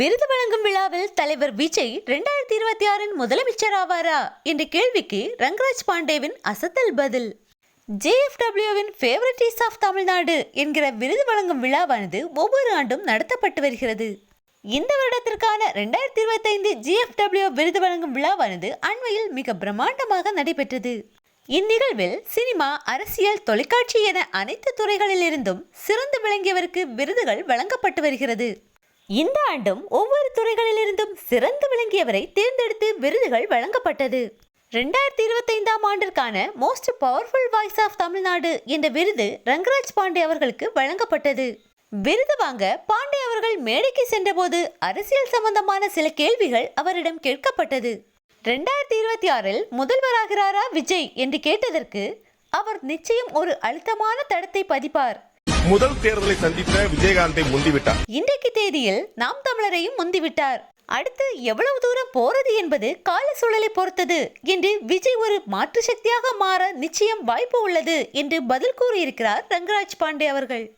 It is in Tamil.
விருது வழங்கும் விழாவில் தலைவர் விஜய் ரெண்டாயிரத்தி இருபத்தி ஆறின் முதலமைச்சர் ஆவாரா என்ற கேள்விக்கு ரங்கராஜ் பாண்டேவின் அசத்தல் பதில். ஜேஎஃப்டபிள்யூவின் ஃபேவரட்டிஸ் ஆஃப் தமிழ்நாடு என்கிற விருது வழங்கும் விழாவானது ஒவ்வொரு ஆண்டும் நடத்தப்பட்டு வருகிறது. இந்த வருடத்திற்கான ரெண்டாயிரத்தி இருபத்தைந்து ஜிஎஃப்டபிள்யூ விருது வழங்கும் விழாவானது அண்மையில் மிக பிரம்மாண்டமாக நடைபெற்றது. இந்நிகழ்வில் சினிமா அரசியல் தொலைக்காட்சி என அனைத்து துறைகளிலிருந்தும் சிறந்து விளங்கியவருக்கு விருதுகள் வழங்கப்பட்டு வருகிறது. இந்த ஆண்டும் ஒவ்வொரு துறைகளிலிருந்தும் சிறந்து விளங்கியவரை தேர்ந்தெடுத்து விருதுகள் வழங்கப்பட்டது. ரெண்டாயிரத்தி இருபத்தைந்தாம் ஆண்டிற்கான most powerful voice of Tamil Nadu என்ற விருது ரங்கராஜ் பாண்டே அவர்களுக்கு வழங்கப்பட்டது. விருது வாங்க பாண்டே அவர்கள் மேடைக்கு சென்றபோது அரசியல் சம்பந்தமான சில கேள்விகள் அவரிடம் கேட்கப்பட்டது. ரெண்டாயிரத்தி இருபத்தி ஆறில் முதல்வராகிறாரா விஜய் என்று கேட்டதற்கு அவர் நிச்சயம் ஒரு அழுத்தமான தடத்தை பதிப்பார். முதல் தேர்தலை சந்தித்த விஜயகாந்தை முந்திவிட்டார். இன்றைக்கு தேதியில் நாம் தமிழரையும் முந்திவிட்டார். அடுத்து எவ்வளவு தூரம் போறது என்பது கால சூழலை பொறுத்தது. என்று விஜய் ஒரு மாற்று சக்தியாக மாற நிச்சயம் வாய்ப்பு உள்ளது என்று பதில் கூறியிருக்கிறார் ரங்கராஜ் பாண்டே அவர்கள்.